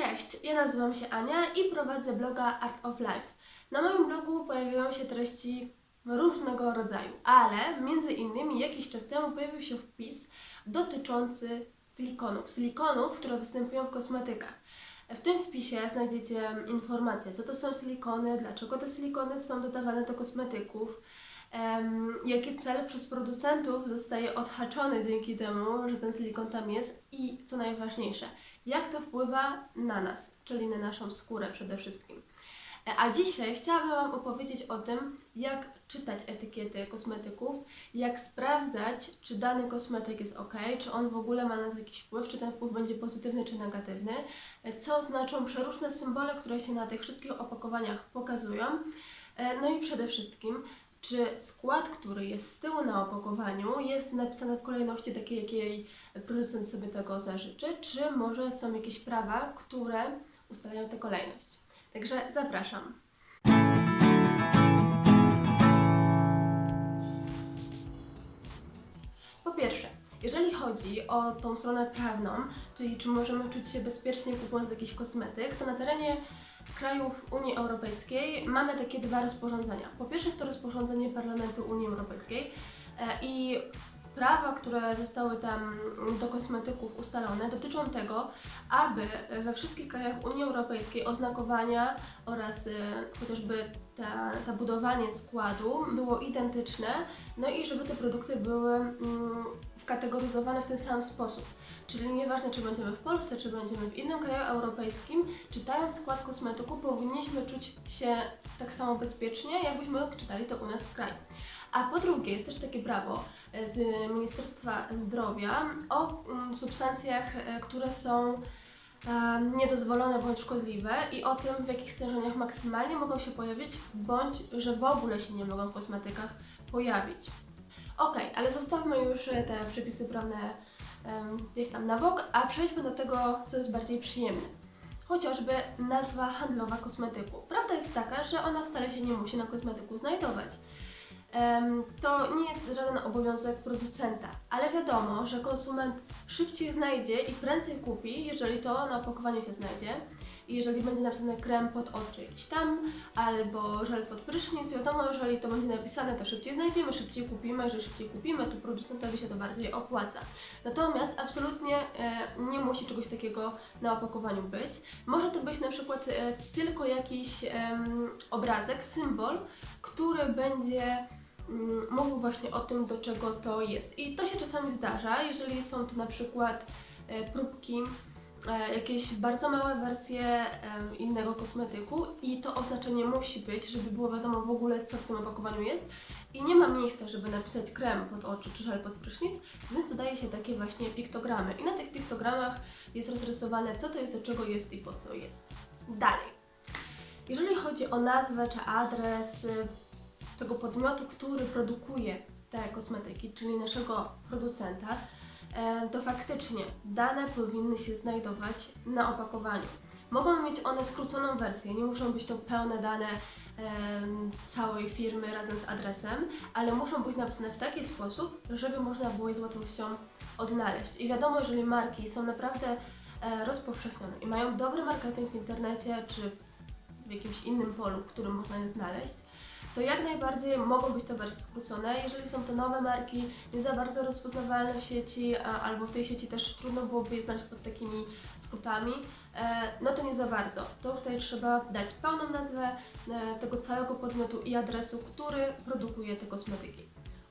Cześć, ja nazywam się Ania i prowadzę bloga Art of Life. Na moim blogu pojawiają się treści różnego rodzaju, ale między innymi jakiś czas temu pojawił się wpis dotyczący silikonów. Silikonów, które występują w kosmetykach. W tym wpisie znajdziecie informacje, co to są silikony, dlaczego te silikony są dodawane do kosmetyków, jaki cel przez producentów zostaje odhaczony dzięki temu, że ten silikon tam jest i co najważniejsze, jak to wpływa na nas, czyli na naszą skórę przede wszystkim. E, A dzisiaj chciałabym Wam opowiedzieć o tym, jak czytać etykiety kosmetyków, jak sprawdzać, czy dany kosmetyk jest ok, czy on w ogóle ma na nas jakiś wpływ, czy ten wpływ będzie pozytywny czy negatywny, e, co znaczą przeróżne symbole, które się na tych wszystkich opakowaniach pokazują. E, No i przede wszystkim, czy skład, który jest z tyłu na opakowaniu, jest napisany w kolejności takiej, jakiej producent sobie tego zażyczy, czy może są jakieś prawa, które ustalają tę kolejność. Także zapraszam. Po pierwsze, jeżeli chodzi o tą stronę prawną, czyli czy możemy czuć się bezpiecznie kupując jakiś kosmetyk, to na terenie krajów Unii Europejskiej mamy takie dwa rozporządzenia. Po pierwsze jest to rozporządzenie Parlamentu Unii Europejskiej e, i prawa, które zostały tam do kosmetyków ustalone, dotyczą tego, aby we wszystkich krajach Unii Europejskiej oznakowania oraz e, chociażby ta, ta budowanie składu było identyczne, no i żeby te produkty były mm, wkategoryzowane w ten sam sposób. Czyli nieważne, czy będziemy w Polsce, czy będziemy w innym kraju europejskim, czytając skład kosmetyku, powinniśmy czuć się tak samo bezpiecznie, jakbyśmy czytali to u nas w kraju. A po drugie, jest też takie prawo e, z Ministerstwa Zdrowia o mm, substancjach, e, które są e, niedozwolone bądź szkodliwe i o tym, w jakich stężeniach maksymalnie mogą się pojawić, bądź że w ogóle się nie mogą w kosmetykach pojawić. Okej, ale zostawmy już e, te przepisy prawne gdzieś tam na bok, a przejdźmy do tego, co jest bardziej przyjemne. Chociażby nazwa handlowa kosmetyku. Prawda jest taka, że ona wcale się nie musi na kosmetyku znajdować. To nie jest żaden obowiązek producenta, ale wiadomo, że konsument szybciej znajdzie i prędzej kupi, jeżeli to na opakowaniu się znajdzie. I jeżeli będzie napisane krem pod oczy jakiś tam, albo żel pod prysznic, wiadomo, jeżeli to będzie napisane, to szybciej znajdziemy, szybciej kupimy, jeżeli szybciej kupimy, to producentowi się to bardziej opłaca. Natomiast absolutnie e, nie musi czegoś takiego na opakowaniu być. Może to być na przykład e, tylko jakiś obrazek, symbol, który będzie mm, mówił właśnie o tym, do czego to jest. I to się czasami zdarza, jeżeli są to na przykład e, próbki, e, jakieś bardzo małe wersje innego kosmetyku i to oznaczenie musi być, żeby było wiadomo w ogóle, co w tym opakowaniu jest. I nie ma miejsca, żeby napisać krem pod oczy czy żel pod prysznic, więc dodaje się takie właśnie piktogramy. I na tych piktogramach jest rozrysowane, co to jest, do czego jest i po co jest. Dalej. Jeżeli chodzi o nazwę czy adres y, tego podmiotu, który produkuje te kosmetyki, czyli naszego producenta, to faktycznie dane powinny się znajdować na opakowaniu. Mogą mieć one skróconą wersję, nie muszą być to pełne dane całej firmy razem z adresem, ale muszą być napisane w taki sposób, żeby można było je z łatwością odnaleźć. I wiadomo, jeżeli marki są naprawdę e, rozpowszechnione i mają dobry marketing w internecie czy w jakimś innym polu, w którym można je znaleźć, to jak najbardziej mogą być to wersje skrócone. Jeżeli są to nowe marki, nie za bardzo rozpoznawalne w sieci, albo w tej sieci też trudno byłoby je znaleźć pod takimi skrótami, e, no to nie za bardzo. To tutaj trzeba dać pełną nazwę e, tego całego podmiotu i adresu, który produkuje te kosmetyki.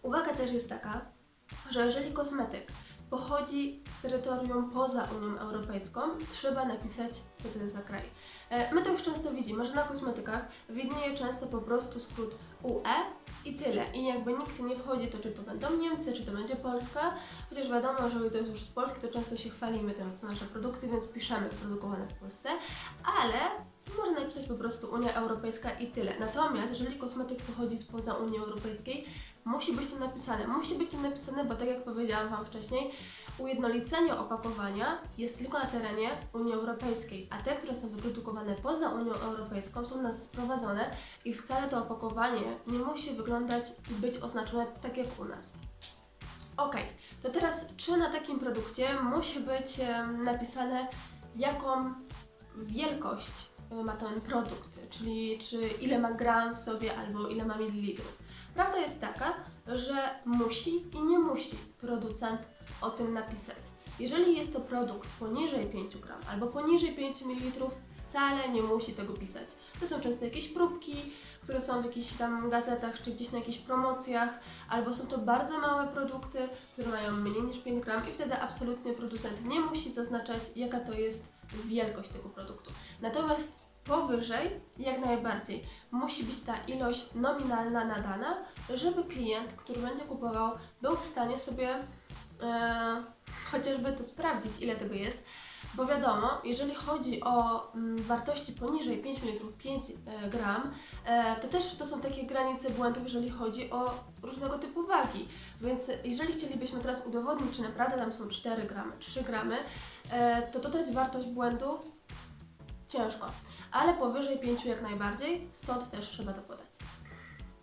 Uwaga też jest taka, że jeżeli kosmetyk pochodzi z terytorium poza Unią Europejską, trzeba napisać, co to jest za kraj. E, My to już często widzimy, że na kosmetykach widnieje często po prostu skrót UE i tyle. I jakby nikt nie wchodzi, to czy to będą Niemcy, czy to będzie Polska, chociaż wiadomo, że to jest już z Polski, to często się chwalimy tym, co nasze produkty, więc piszemy produkowane w Polsce, ale można napisać po prostu Unia Europejska i tyle. Natomiast jeżeli kosmetyk pochodzi spoza Unii Europejskiej, musi być to napisane. Musi być to napisane, bo tak jak powiedziałam Wam wcześniej, ujednolicenie opakowania jest tylko na terenie Unii Europejskiej, a te, które są wyprodukowane poza Unią Europejską są nas sprowadzone i wcale to opakowanie nie musi wyglądać i być oznaczone tak jak u nas. Ok, to teraz czy na takim produkcie musi być napisane jaką wielkość y, ma ten produkt, czyli czy ile ma gram w sobie albo ile ma mililitrów. Prawda jest taka, że musi i nie musi producent o tym napisać. Jeżeli jest to produkt poniżej 5 gram albo poniżej 5 ml, wcale nie musi tego pisać. To są często jakieś próbki, które są w jakichś tam gazetach czy gdzieś na jakichś promocjach, albo są to bardzo małe produkty, które mają mniej niż 5 gram i wtedy absolutnie producent nie musi zaznaczać, jaka to jest wielkość tego produktu. Natomiast powyżej, jak najbardziej, musi być ta ilość nominalna nadana, żeby klient, który będzie kupował, był w stanie sobie e, chociażby to sprawdzić, ile tego jest. Bo wiadomo, jeżeli chodzi o mm, wartości poniżej 5 ml, 5 e, gram, e, to też to są takie granice błędów, jeżeli chodzi o różnego typu wagi. Więc jeżeli chcielibyśmy teraz udowodnić, czy naprawdę tam są 4 gramy, 3 gramy, e, to to jest wartość błędu ciężko. Ale powyżej 5 jak najbardziej, stąd też trzeba to podać.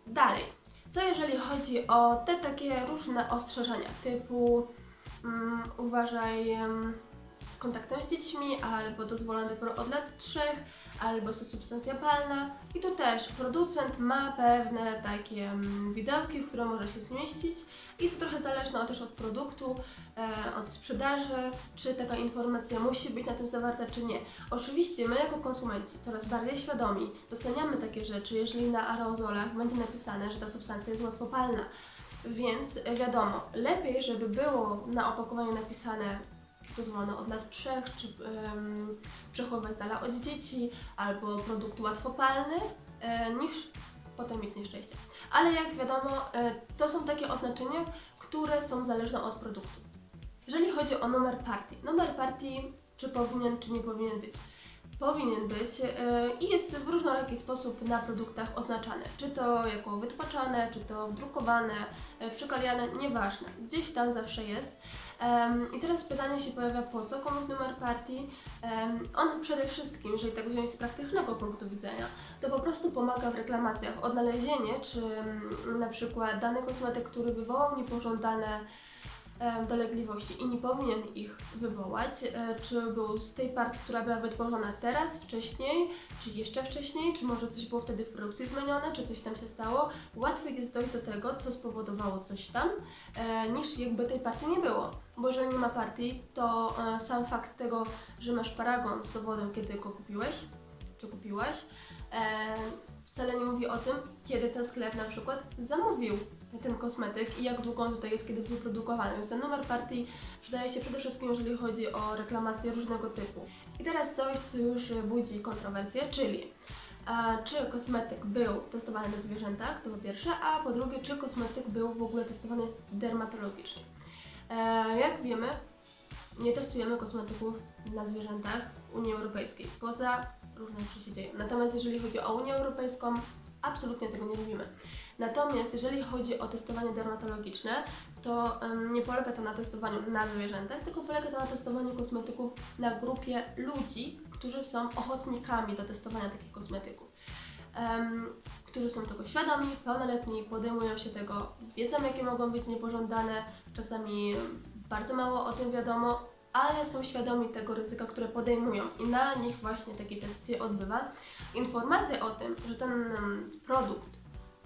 Dalej, co jeżeli chodzi o te takie różne ostrzeżenia, typu mm, uważaj em, z kontaktem z dziećmi, albo dozwolony dopiero od lat 3, albo jest to substancja palna. I tu też producent ma pewne takie mm, widełki, w które może się zmieścić i to trochę zależne też od produktu, e, od sprzedaży, czy taka informacja musi być na tym zawarta, czy nie. Oczywiście my jako konsumenci coraz bardziej świadomi doceniamy takie rzeczy, jeżeli na aerozolach będzie napisane, że ta substancja jest łatwopalna. Więc wiadomo, lepiej, żeby było na opakowaniu napisane dozwolone od lat 3, czy um, przechowywać dala od dzieci, albo produkt łatwopalny, e, niż potem mieć nieszczęście. Ale jak wiadomo, e, to są takie oznaczenia, które są zależne od produktu. Jeżeli chodzi o numer partii, numer partii czy powinien, czy nie powinien być? Powinien być yy, i jest w różnoraki sposób na produktach oznaczany. Czy to jako wytłaczane, czy to drukowane, yy, przyklejane, nieważne. Gdzieś tam zawsze jest. Em, I teraz pytanie się pojawia, po co komuś numer partii? Em, on przede wszystkim, jeżeli tak wziąć z praktycznego punktu widzenia, to po prostu pomaga w reklamacjach. Odnalezienie, czy mm, na przykład dany kosmetyk, który wywołał niepożądane dolegliwości i nie powinien ich wywołać, e, czy był z tej partii, która była wytworzona teraz, wcześniej, czy jeszcze wcześniej, czy może coś było wtedy w produkcji zmienione, czy coś tam się stało. Łatwiej jest dojść do tego, co spowodowało coś tam, e, niż jakby tej partii nie było. Bo jeżeli nie ma partii, to e, sam fakt tego, że masz paragon z dowodem, kiedy go kupiłeś, czy kupiłaś, e, wcale nie mówi o tym, kiedy ten sklep na przykład zamówił ten kosmetyk i jak długo on tutaj jest, kiedy był produkowany. Więc ten numer partii przydaje się przede wszystkim, jeżeli chodzi o reklamacje różnego typu. I teraz coś, co już budzi kontrowersję, czyli a, czy kosmetyk był testowany na zwierzętach, to po pierwsze, a po drugie, czy kosmetyk był w ogóle testowany dermatologicznie. E, jak wiemy, nie testujemy kosmetyków na zwierzętach Unii Europejskiej, poza różne rzeczy się dzieją. Natomiast jeżeli chodzi o Unię Europejską, absolutnie tego nie robimy. Natomiast jeżeli chodzi o testowanie dermatologiczne, to em, nie polega to na testowaniu na zwierzętach, tylko polega to na testowaniu kosmetyków na grupie ludzi, którzy są ochotnikami do testowania takich kosmetyków. Em, którzy są tego świadomi, pełnoletni, podejmują się tego, wiedzą jakie mogą być niepożądane, czasami bardzo mało o tym wiadomo, ale są świadomi tego ryzyka, które podejmują i na nich właśnie taki test się odbywa. Informacja o tym, że ten produkt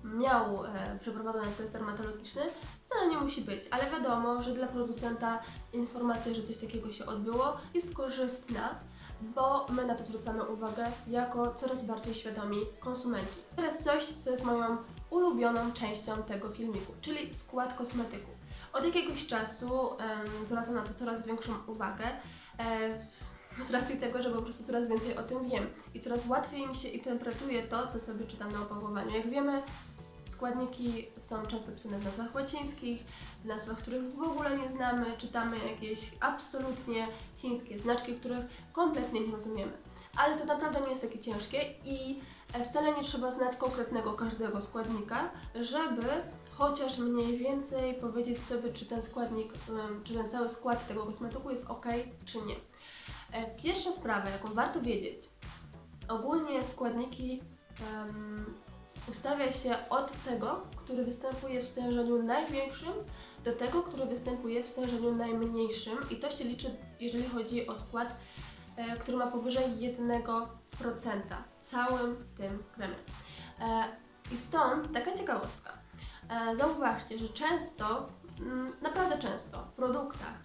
miał e, przeprowadzony test dermatologiczny, wcale nie musi być, ale wiadomo, że dla producenta informacja, że coś takiego się odbyło, jest korzystna, bo my na to zwracamy uwagę jako coraz bardziej świadomi konsumenci. Teraz coś, co jest moją ulubioną częścią tego filmiku, czyli skład kosmetyków. Od jakiegoś czasu em, zwracam na to coraz większą uwagę. E, z racji tego, że po prostu coraz więcej o tym wiem i coraz łatwiej mi się interpretuje to, co sobie czytam na opakowaniu. Jak wiemy, składniki są często pisane w nazwach łacińskich, w nazwach, których w ogóle nie znamy, czytamy jakieś absolutnie chińskie znaczki, których kompletnie nie rozumiemy. Ale to naprawdę nie jest takie ciężkie i wcale nie trzeba znać konkretnego każdego składnika, żeby chociaż mniej więcej powiedzieć sobie, czy ten składnik, czy ten cały skład tego kosmetyku jest ok, czy nie. E, Pierwsza sprawa, jaką warto wiedzieć, ogólnie składniki em, ustawia się od tego, który występuje w stężeniu największym, do tego, który występuje w stężeniu najmniejszym i to się liczy, jeżeli chodzi o skład e, który ma powyżej 1% w całym tym kremie. E, I stąd taka ciekawostka. E, Zauważcie, że często, mm, naprawdę często w produktach,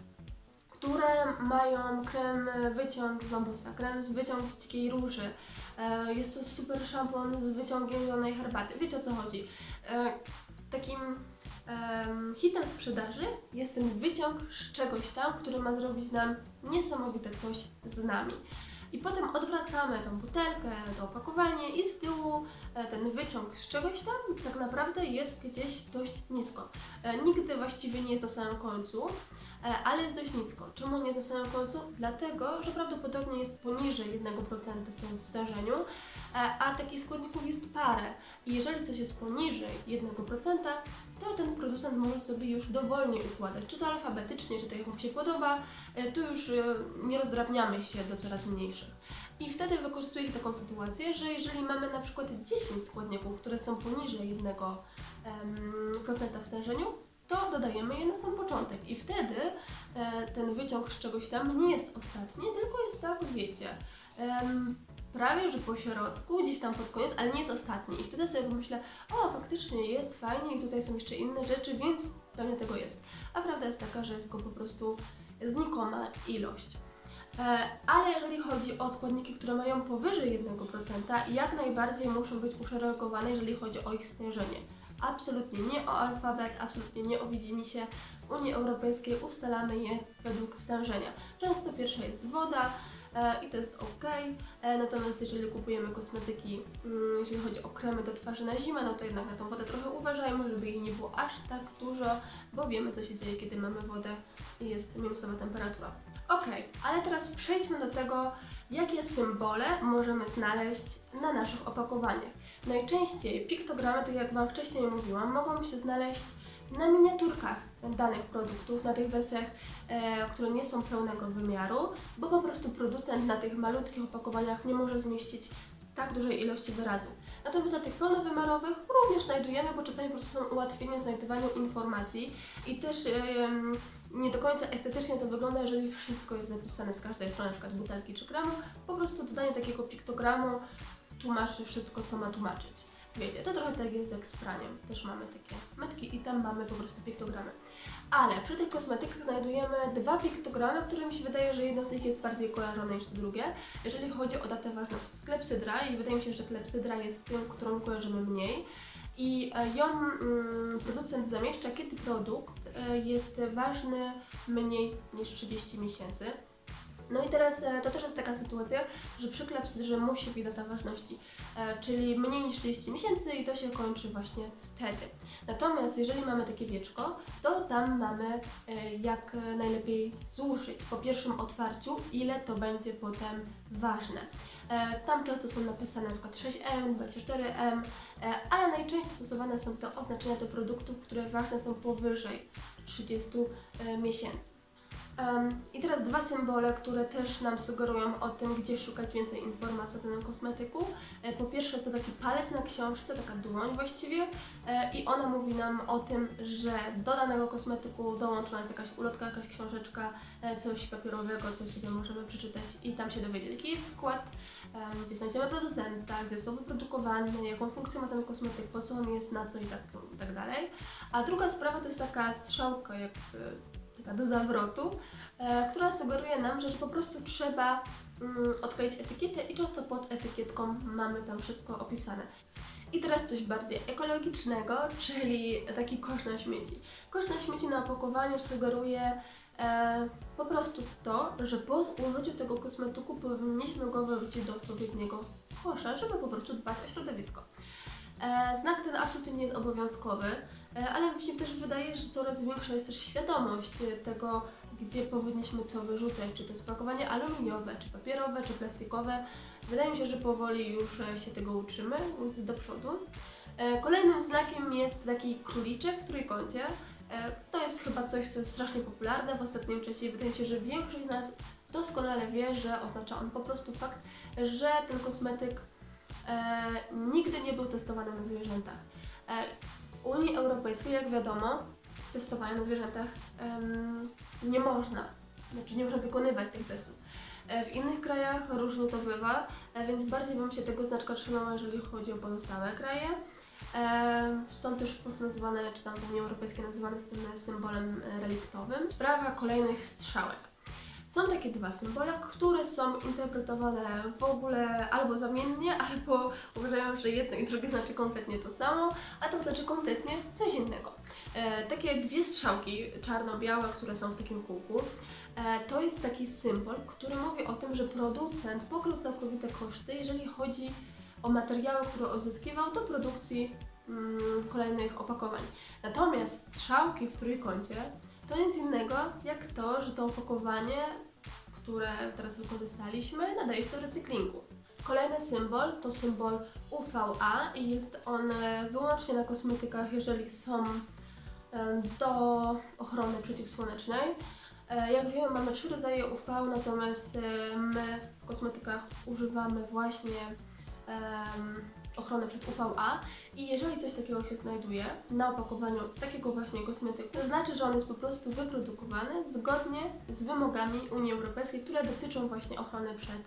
które mają krem wyciąg z bambusa, krem wyciąg z dzikiej róży, e, jest to super szampon z wyciągiem zielonej herbaty. Wiecie o co chodzi? E, Takim em, hitem sprzedaży jest ten wyciąg z czegoś tam, który ma zrobić nam niesamowite coś z nami. I potem odwracamy tą butelkę, to opakowanie i z tyłu e, ten wyciąg z czegoś tam tak naprawdę jest gdzieś dość nisko. E, Nigdy właściwie nie jest na samym końcu, ale jest dość nisko. Czemu nie jest na samym końcu? Dlatego, że prawdopodobnie jest poniżej 1% z tym w stężeniu, e, a takich składników jest parę. I jeżeli coś jest poniżej 1%, to ten producent może sobie już dowolnie układać, czy to alfabetycznie, czy to jak mu się podoba, e, tu już e, nie rozdrabniamy się do coraz mniejszych. I wtedy wykorzystuję taką sytuację, że jeżeli mamy na przykład 10 składników, które są poniżej 1% w stężeniu, to dodajemy je na sam początek i wtedy e, ten wyciąg z czegoś tam nie jest ostatni, tylko jest tak, wiecie, prawie że po środku, gdzieś tam pod koniec, ale nie jest ostatni. I wtedy sobie pomyślę, o faktycznie jest fajnie i tutaj są jeszcze inne rzeczy, więc pewnie tego jest. A prawda jest taka, że jest go po prostu znikoma ilość. E, Ale jeżeli chodzi o składniki, które mają powyżej 1%, jak najbardziej muszą być uszeregowane, jeżeli chodzi o ich stężenie. Absolutnie nie o alfabet, absolutnie nie o widzimisię. W Unii Europejskiej ustalamy je według stężenia. Często pierwsza jest woda e, i to jest ok. E, natomiast jeżeli kupujemy kosmetyki, mm, jeżeli chodzi o kremy do twarzy na zimę, no to jednak na tą wodę trochę uważajmy, żeby jej nie było aż tak dużo, bo wiemy co się dzieje, kiedy mamy wodę i jest minusowa temperatura. Ok, ale teraz przejdźmy do tego, jakie symbole możemy znaleźć na naszych opakowaniach. Najczęściej piktogramy, tak jak Wam wcześniej mówiłam, mogą się znaleźć na miniaturkach danych produktów, na tych wersjach, e, które nie są pełnego wymiaru, bo po prostu producent na tych malutkich opakowaniach nie może zmieścić tak dużej ilości wyrazów. Natomiast na tych pełnowymiarowych również znajdujemy, bo czasami po prostu są ułatwieniem w znajdowaniu informacji i też em, nie do końca estetycznie to wygląda, jeżeli wszystko jest zapisane z każdej strony, przykład butelki czy kremu. Po prostu dodanie takiego piktogramu tłumaczy wszystko, co ma tłumaczyć. Wiecie, to trochę tak jest jak z praniem. Też mamy takie metki i tam mamy po prostu piktogramy. Ale przy tych kosmetykach znajdujemy dwa piktogramy, które mi się wydaje, że jedno z nich jest bardziej kojarzone niż to drugie. Jeżeli chodzi o datę ważności klepsydra i wydaje mi się, że klepsydra jest tym, którą kojarzymy mniej. I e, ją mm, producent zamieszcza, kiedy produkt e, jest ważny mniej niż 30 miesięcy. No i teraz e, to też jest taka sytuacja, że przy klepsydrze musi być data ważności, e, czyli mniej niż 30 miesięcy i to się kończy właśnie wtedy. Natomiast jeżeli mamy takie wieczko, to tam mamy e, jak najlepiej zużyć po pierwszym otwarciu, ile to będzie potem ważne. E, Tam często są napisane na przykład 6M, 24M, e, ale najczęściej stosowane są te oznaczenia do produktów, które ważne są powyżej 30 e, miesięcy. Em, I teraz dwa symbole, które też nam sugerują o tym, gdzie szukać więcej informacji o danym kosmetyku. E, Po pierwsze jest to taki palec na książce, taka dłoń właściwie e, i ona mówi nam o tym, że do danego kosmetyku dołączona jest jakaś ulotka, jakaś książeczka, e, coś papierowego, coś sobie możemy przeczytać i tam się dowiedzieć, jaki jest skład, em, gdzie znajdziemy producenta, gdzie jest to wyprodukowane, jaką funkcję ma ten kosmetyk, po co on jest, na co i tak, i tak dalej. A druga sprawa to jest taka strzałka, jak do zawrotu, e, która sugeruje nam, że, po prostu trzeba mm, odkleić etykietę i często pod etykietką mamy tam wszystko opisane. I teraz coś bardziej ekologicznego, czyli taki kosz na śmieci. Kosz na śmieci na opakowaniu sugeruje e, po prostu to, że po zużyciu tego kosmetyku powinniśmy go wyrzucić do odpowiedniego kosza, żeby po prostu dbać o środowisko. E, Znak ten absolutnie nie jest obowiązkowy, ale mi się też wydaje, że coraz większa jest też świadomość e, tego, gdzie powinniśmy co wyrzucać, czy to jest opakowanie aluminiowe, czy papierowe, czy plastikowe. Wydaje mi się, że powoli już e, się tego uczymy, więc do przodu. E, Kolejnym znakiem jest taki króliczek w trójkącie. E, To jest chyba coś, co jest strasznie popularne w ostatnim czasie i wydaje mi się, że większość z nas doskonale wie, że oznacza on po prostu fakt, że ten kosmetyk e, nigdy nie był testowany na zwierzętach. Unii Europejskiej, jak wiadomo, testowania na zwierzętach nie można, znaczy nie można wykonywać tych testów. E, W innych krajach różnie to bywa, e, więc bardziej bym się tego znaczka trzymała, jeżeli chodzi o pozostałe kraje. E, Stąd też w Polsce nazywane, czy tam w Unii Europejskiej nazywane jest tym symbolem reliktowym. Sprawa kolejnych strzałek. Są takie dwa symbole, które są interpretowane w ogóle albo zamiennie, albo uważają, że jedno i drugie znaczy kompletnie to samo, a to znaczy kompletnie coś innego. E, takie dwie strzałki czarno-białe, które są w takim kółku, e, to jest taki symbol, który mówi o tym, że producent pokrył całkowite koszty, jeżeli chodzi o materiały, które uzyskiwał do produkcji mm, kolejnych opakowań. Natomiast strzałki w trójkącie to nic innego jak to, że to opakowanie, które teraz wykorzystaliśmy, nadaje się do recyklingu. Kolejny symbol to symbol UVA i jest on e, wyłącznie na kosmetykach, jeżeli są e, do ochrony przeciwsłonecznej. E, Jak wiemy, mamy trzy rodzaje UV, natomiast my w kosmetykach używamy właśnie em, ochrony przed UVA i jeżeli coś takiego się znajduje na opakowaniu takiego właśnie kosmetyku, to znaczy, że on jest po prostu wyprodukowany zgodnie z wymogami Unii Europejskiej, które dotyczą właśnie ochrony przed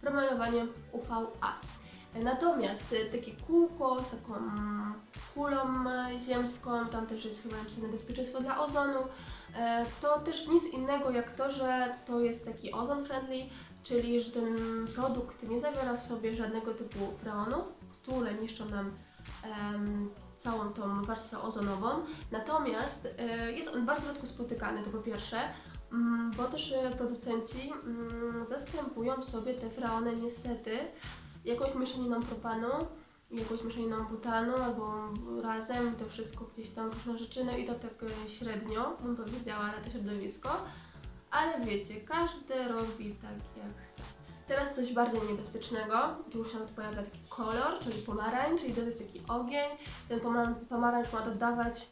promieniowaniem UVA. Natomiast e, takie kółko z taką kulą ziemską, tam też jest chyba napisane bezpieczeństwo dla ozonu, e, to też nic innego jak to, że to jest taki ozon friendly, czyli że ten produkt nie zawiera w sobie żadnego typu freonów, które niszczą nam całą tą warstwę ozonową. Natomiast e, jest on bardzo rzadko spotykany, to po pierwsze, mm, bo też e, producenci mm, zastępują sobie te freony niestety jakąś mieszaniną propanu, jakąś mieszaniną butanu albo razem, to wszystko gdzieś tam różne rzeczy, no i to tak e, średnio, bym powiedziała, na to środowisko. Ale wiecie, każdy robi tak jak chce. Teraz coś bardziej niebezpiecznego. Tu już się pojawia taki kolor, czyli pomarańcz, i to jest taki ogień. Ten pomar- pomarańcz ma dodawać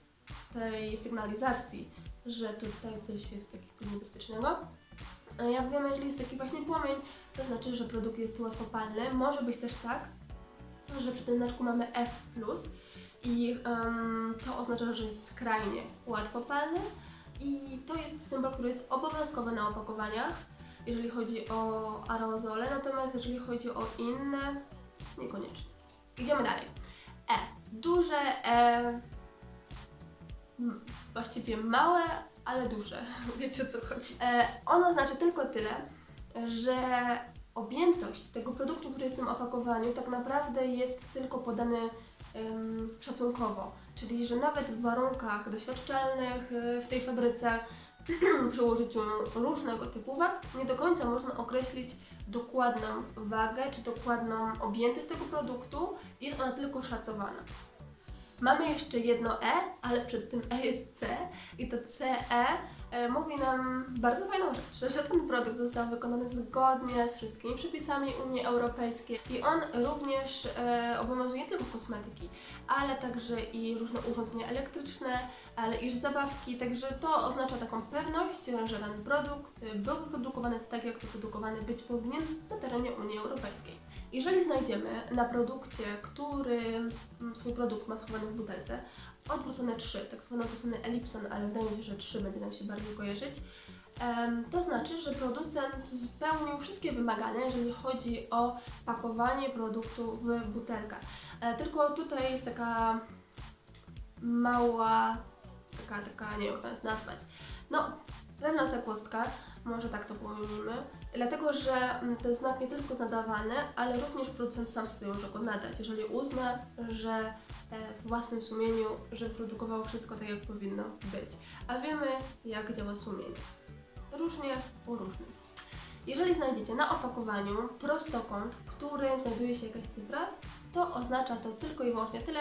tej sygnalizacji, że tutaj coś jest takiego niebezpiecznego. Jak wiemy, jeżeli jest taki właśnie płomień, to znaczy, że produkt jest łatwopalny. Może być też tak, że przy tym znaczku mamy F+, i em, to oznacza, że jest skrajnie łatwopalny. I to jest symbol, który jest obowiązkowy na opakowaniach, jeżeli chodzi o aerozole, natomiast jeżeli chodzi o inne, niekoniecznie. Idziemy dalej. E. Duże E. Właściwie małe, ale duże. Wiecie o co chodzi. E, ono znaczy tylko tyle, że objętość tego produktu, który jest w tym opakowaniu, tak naprawdę jest tylko podany szacunkowo. Czyli, że nawet w warunkach doświadczalnych y, w tej fabryce przy użyciu różnego typu wag nie do końca można określić dokładną wagę czy dokładną objętość tego produktu. Jest ona tylko szacowana. Mamy jeszcze jedno E, ale przed tym E jest C i to CE mówi nam bardzo fajną rzecz, że ten produkt został wykonany zgodnie z wszystkimi przepisami Unii Europejskiej i on również e, obowiązuje nie tylko kosmetyki, ale także i różne urządzenia elektryczne, ale i zabawki, także to oznacza taką pewność, że ten produkt był wyprodukowany tak, jak wyprodukowany być powinien na terenie Unii Europejskiej. Jeżeli znajdziemy na produkcie, który mm, swój produkt ma schowany w butelce, odwrócone 3, tak zwane odwrócony elipson, ale wydaje mi się, że 3 będzie nam się bardziej kojarzyć, to znaczy, że producent spełnił wszystkie wymagania, jeżeli chodzi o pakowanie produktu w butelkę. E, Tylko tutaj jest taka mała, taka, taka, nie wiem jak to nazwać, no pewna zakłostka, może tak to pojmijmy, dlatego że mm, ten znak nie tylko jest nadawany, ale również producent sam sobie może go nadać, jeżeli uzna, że w własnym sumieniu, że produkowało wszystko tak, jak powinno być. A wiemy, jak działa sumienie. Różnie u różnych. Jeżeli znajdziecie na opakowaniu prostokąt, w którym znajduje się jakaś cyfra, to oznacza to tylko i wyłącznie tyle,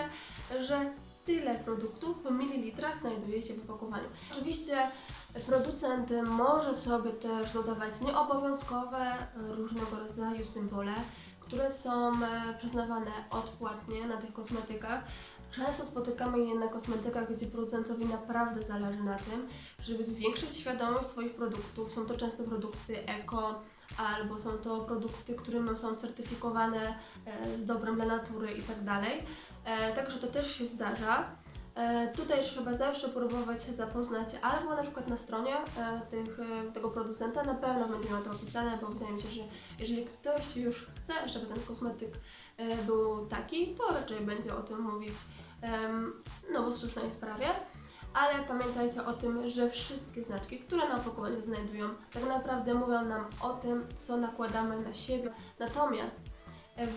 że tyle produktu w mililitrach znajduje się w opakowaniu. Oczywiście producent może sobie też dodawać nieobowiązkowe e, różnego rodzaju symbole, które są e, przyznawane odpłatnie na tych kosmetykach. Często spotykamy je na kosmetykach, gdzie producentowi naprawdę zależy na tym, żeby zwiększyć świadomość swoich produktów. Są to często produkty eko, albo są to produkty, które są certyfikowane e, z dobrem dla natury i tak. E, Także to też się zdarza. E, tutaj trzeba zawsze próbować się zapoznać albo na przykład na stronie e, tych, e, tego producenta, na pewno będzie miał to opisane, bo wydaje mi się, że jeżeli ktoś już chce, żeby ten kosmetyk był taki, to raczej będzie o tym mówić no bo w słusznej sprawie. Ale pamiętajcie o tym, że wszystkie znaczki, które na opakowaniu znajdują, tak naprawdę mówią nam o tym, co nakładamy na siebie. Natomiast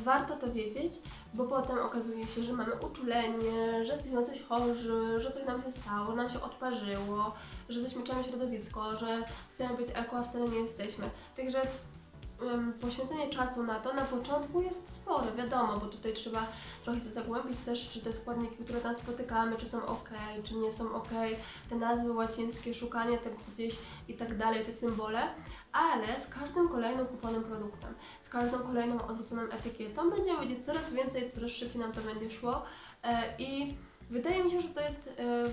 warto to wiedzieć, bo potem okazuje się, że mamy uczulenie, że jesteśmy na coś chorzy, że coś nam się stało, nam się odparzyło, że zaśmieczamy środowisko, że chcemy być eko, a wcale nie jesteśmy. Także poświęcenie czasu na to na początku jest spore, wiadomo, bo tutaj trzeba trochę się zagłębić też, czy te składniki, które tam spotykamy, czy są ok, czy nie są ok, te nazwy łacińskie, szukanie tego gdzieś i tak dalej, te symbole, ale z każdym kolejnym kupionym produktem, z każdą kolejną odwróconą etykietą będziemy wiedzieć coraz więcej, coraz szybciej nam to będzie szło. E, i wydaje mi się, że to jest e,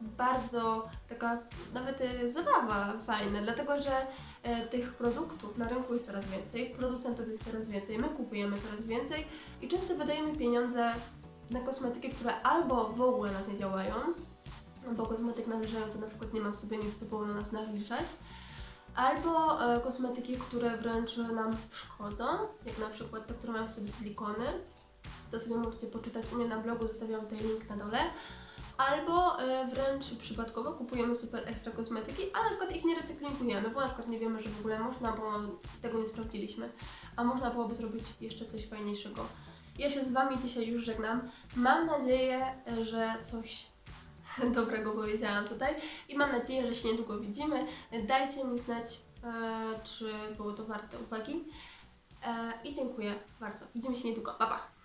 bardzo taka nawet e, zabawa fajna, dlatego że tych produktów na rynku jest coraz więcej, producentów jest coraz więcej, my kupujemy coraz więcej i często wydajemy pieniądze na kosmetyki, które albo w ogóle nas nie działają, bo kosmetyk nawilżający na przykład nie ma w sobie nic, co powinno nas nawilżać, albo e, kosmetyki, które wręcz nam szkodzą, jak na przykład te, które mają sobie silikony, to sobie możecie poczytać u mnie na blogu, zostawiam tutaj link na dole. Albo e, wręcz przypadkowo kupujemy super ekstra kosmetyki, a na przykład ich nie recyklingujemy, bo na przykład nie wiemy, że w ogóle można, bo tego nie sprawdziliśmy, a można byłoby zrobić jeszcze coś fajniejszego. Ja się z Wami dzisiaj już żegnam. Mam nadzieję, że coś dobrego powiedziałam tutaj i mam nadzieję, że się niedługo widzimy. Dajcie mi znać, e, czy było to warte uwagi. E, I dziękuję bardzo. Widzimy się niedługo. Pa, pa!